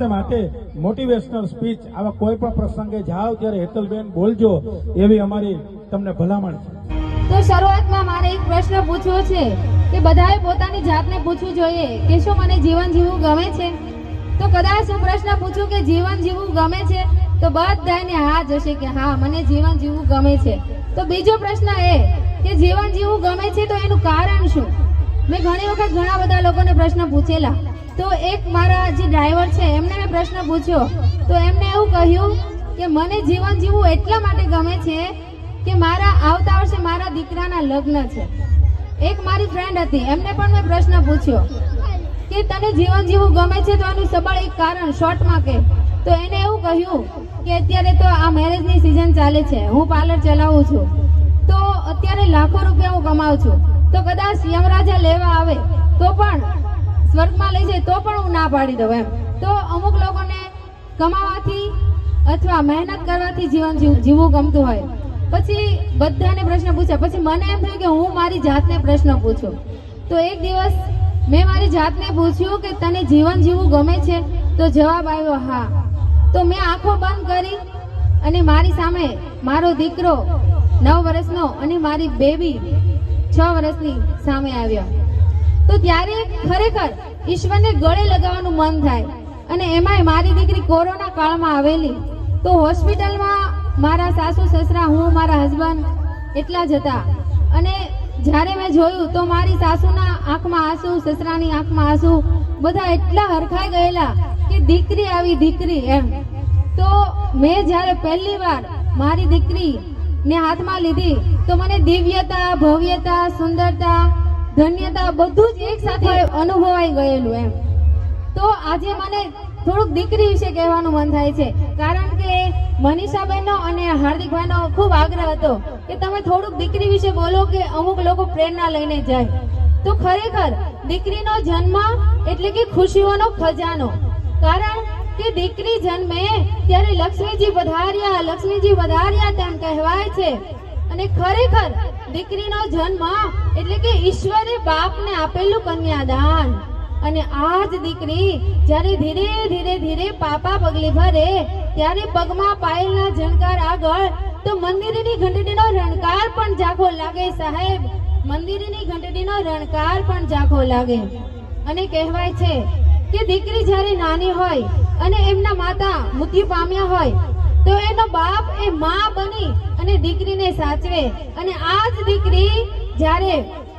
માટે motivational speech આવા કોઈ પણ પ્રસંગે જાઓ ત્યારે હેતલબેન બોલજો, એવી અમારી તમને ભલામણ છે. તો શરૂઆતમાં મારે એક પ્રશ્ન પૂછવો છે કે બધાએ પોતાની જાતને પૂછવું જોઈએ. કે શું મને જીવન જીવવું ગમે છે? તો કદાચ હું પ્રશ્ન પૂછું કે જીવન જીવવું ગમે છે? તો બધાને હા જશે કે હા, મને જીવન જીવવું ગમે છે. તો બીજો પ્રશ્ન એ કે જીવન જીવવું ગમે છે તો એનું કારણ શું? મેં ઘણી વખત ઘણા બધા લોકોને પ્રશ્ન પૂછેલા. તો એક મારા જે ડ્રાઈવર છે, એમને મેં પ્રશ્ન પૂછ્યો. તો એમને એવું કહ્યું કે, મને જીવન જીવવું એટલા માટે ગમે છે કે મારા આવતા વર્ષે મારા દીકરાના લગ્ન છે. એક મારી ફ્રેન્ડ હતી, એમને પણ મેં પ્રશ્ન પૂછ્યો કે, તને જીવન જીવવું ગમે છે તો એનું સબળ એક કારણ શોર્ટમાં કે તો એને એવું કહ્યું કે, અત્યારે તો આ મેરેજની સિઝન ચાલે છે, હું પાર્લર ચલાવું છું. તો અત્યારે લાખો રૂપિયા હું કમાઉં છું. તો કદાચ યમરાજા લેવા આવે તો પણ સ્વર્ગમાં લઈ જાય તો પણ હું ના પાડી દઉં એમ. તો અમુક લોકોને કમાવાથી અથવા મહેનત કરવાથી જીવન જીવવું ગમતું હોય. પછી બધાને પ્રશ્ન પૂછ્યા. પછી મને એમ થયું કે હું મારી જાતને પ્રશ્ન પૂછું. તો એક દિવસ મેં મારી જાતને પૂછ્યું કે તને જીવન જીવવું ગમે છે? તો જવાબ આવ્યો, હા. તો મેં આંખો બંધ કરી અને મારી સામે મારો દીકરો નવ વર્ષનો અને મારી બેબી છ વર્ષની સામે આવ્યા. તો ત્યારે ખરેખર ઈશ્વરને ગળે લગાવવાનું મન થાય અને એમાંય મારી દીકરી કોરોના કાળમાં આવેલી, તો હોસ્પિટલમાં મારા સાસુ, સસરા, હું, મારા હસબન્ડ એટલા જ હતા. અને જ્યારે મેં જોયું તો મારી સાસુના આંખમાં આંસુ, સસરાની આંખમાં આંસુ બધા એટલા હરખાઈ ગયેલા કે દીકરી આવી દીકરી એમ. તો મેં જ્યારે પહેલી વાર મારી દીકરી ને હાથમાં લીધી તો મને દિવ્યતા, ભવ્યતા, સુંદરતા ધન્યતા બધું જ એક સાથે અનુભવાઈ ગયેલું એમ. તો આજે મને થોડુંક દીકરી વિશે કહેવાનું મન થાય છે. કારણ કે મનીષાબેનનો અને હાર્દિકભાઈનો ખૂબ આગ્રહ હતો કે તમે થોડુંક દીકરી વિશે બોલો કે અમુક લોકો પ્રેરણા લઈને જાય. તો ખરેખર દીકરીનો જન્મ એટલે કે ખુશીઓનો ખજાનો. કારણ કે દીકરી જન્મે ત્યારે લક્ષ્મીજી વધાર્યા લક્ષ્મીજી વધાર્યા તેમ કહેવાય છે. અને ખરેખર દીકરીનો જન્મ એટલે કે ઈશ્વરે બાપને આપેલું કન્યાદાન. અને આ જ દીકરી જ્યારે ધીરે ધીરે ધીરે પાપા પગલી ભરે ત્યારે પગમાં પાયલના ઝણકાર આગળ તો મંદિરની ઘંટડીનો રણકાર પણ જાગો લાગે સાહેબ. મંદિરની ઘંટડીનો રણકાર પણ જાગો લાગે. અને કહેવાય છે કે દીકરી જ્યારે નાની હોય અને એમના માતા મૃત્યુ પામ્યા હોય તો એનો બાપ એ માં બની અને દીકરીને સાચવે. અને આ જ દીકરી જ્યારે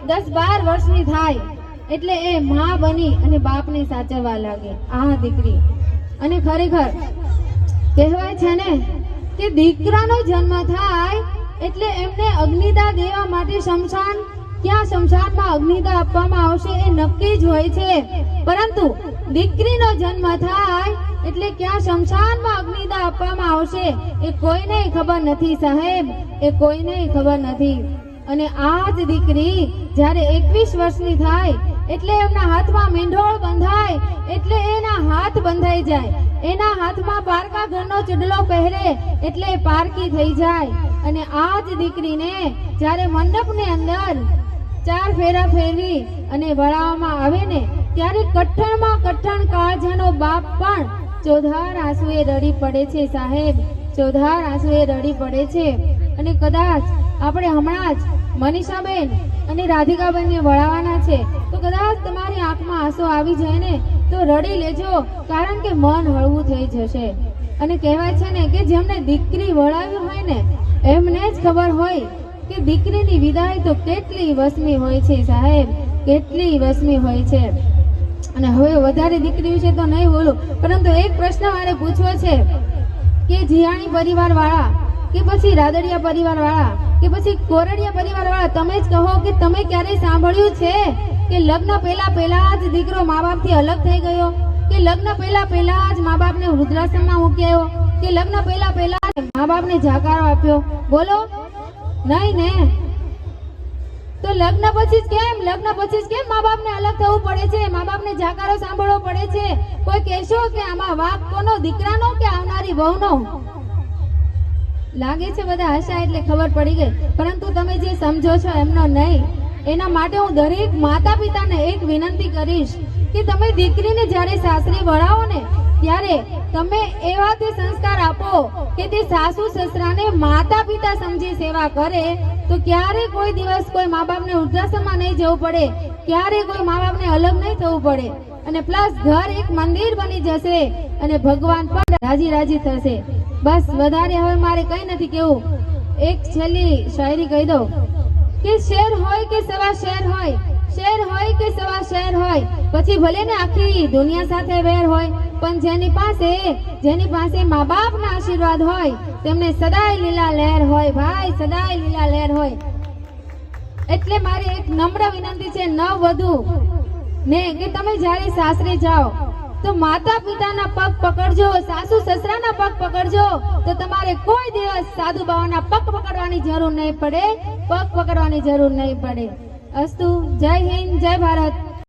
દસ બાર વર્ષની થાય, એટલે એ માં બની અને બાપને સાચવવા લાગે. આ દીકરી. અને ખરેખર કહેવાય છે ને કે દીકરાનો જન્મ થાય એટલે એમને અગ્નિદા દેવા માટે શમશાન, ક્યાં શમશાનમાં અગ્નિદા આપવામાં આવશે એ નક્કી જ હોય છે. પરંતુ દીકરીનો જન્મ થાય એટલે ક્યાં શમશાનમાં અગ્નિદા આપવામાં આવશે એ કોઈને ખબર નથી સાહેબ, એ કોઈને ખબર નથી. અને આ જ દીકરી જ્યારે એકવીસ વર્ષની થાય એટલે એમના હાથમાં મીંઢોળ બંધાય એટલે એના હાથ બંધાઈ જાય. એના હાથમાં પારકા ઘરનો ચડલો પહેરે એટલે પારકી થઈ જાય. અને આ જ દીકરીને જ્યારે મંડપની અંદર ચાર ફેરા ફેરવી અને વળાવવામાં આવે ને ત્યારે કઠણમાં કઠણ કાળજાનો બાપ પણ ચોધાર આંસુએ રડી પડે છે સાહેબ. ચોધાર આંસુએ રડી પડે છે. અને કદાચ આપણે હમણાં જ મનીષાબેન અને રાધિકાબેનને વળાવવાના છે, તો કદાચ તમારી આંખમાં આંસુ આવી જાય ને, તો રડી લેજો, કારણ કે મન હળવું થઈ જશે. અને કહેવાય છે ને કે જેમને દીકરી વળાવી હોય ને, એમને જ ખબર હોય કે દીકરીની વિદાય તો કેટલી વસમી હોય છે સાહેબ. કેટલી વસમી હોય છે. અને હવે વધારે દીકરી વિશે તો નહીં બોલું. પરંતુ એક પ્રશ્ન મારે પૂછવો છે કે જીયાણી પરિવાર વાળા કે પછી રાદડિયા પરિવાર વાળા કે પછી કોરડિયા પરિવાર વાળા તમે જ કહો કે તમે ક્યારેય સાંભળ્યું છે કે લગ્ન પહેલા પહેલા જ દીકરો મા બાપથી અલગ થઈ ગયો? કે લગ્ન પહેલા પહેલા જ મા બાપને વૃદ્ધાશ્રમમાં મૂક્યો કે લગ્ન પહેલા પહેલા મા બાપને જાકારો આપ્યો? બોલો. નહીં ને? તો લગ્ન પછી જ કેમ? લગ્ન પછી જ કેમ મા બાપને અલગ થવું પડે છે? મા બાપને જાકારો સાંભળવો પડે છે? કોઈ કહેશો કે આમાં વાપ કોનો, દીકરાનો કે આવનારી વહુનો? લાગે છે બધા હશા એટલે ખબર પડી ગઈ. પરંતુ તમે જે સમજો છો એમનો નહીં. એના માટે હું દરેક માતા પિતાને એક વિનંતી કરીશ કે તમે દીકરીને જ્યારે સાસરે વળાવો ને ત્યારે તમે એવા તે સંસ્કાર આપો કે તે સાસુ સસરાને માતા પિતા સમજી સેવા કરે, તો ક્યારે કોઈ દિવસ કોઈ મા બાપને વૃદ્ધાશ્રમમાં નહીં જવું પડે, ક્યારે કોઈ મા બાપને અલગ નહીં થવું પડે. અને પ્લસ ઘર એક મંદિર બની જશે અને ભગવાન પણ રાજી રાજી થશે. બસ વધારે હવે મારે કઈ નથી કેવું એક છેલ્લી શાયરી કહી દઉં. કે શેર હોય કે સવા શેર હોય શેર હોય કે સવા શેર હોય, પછી ભલે ને આખી દુનિયા સાથે વેર હોય પણ જેની પાસે જેની પાસે મા બાપના આશીર્વાદ હોય, તેમને સદાય લીલા લહેર હોય, ભાઈ, સદાય લીલા લહેર હોય. એટલે મારી એક નમ્ર વિનંતી છે ન વધુ. ને કે તમે જ્યારે સાસરે જાઓ, તો માતા પિતાના પગ પકડજો, સાસુ સસરાના પગ પકડજો, તો તમારે કોઈ દિવસ સાધુ બાવાના પગ પકડવાની જરૂર નહીં પડે, પગ પકડવાની જરૂર નહીં પડે. અસ્તુ, જય હિન્દ, જય ભારત.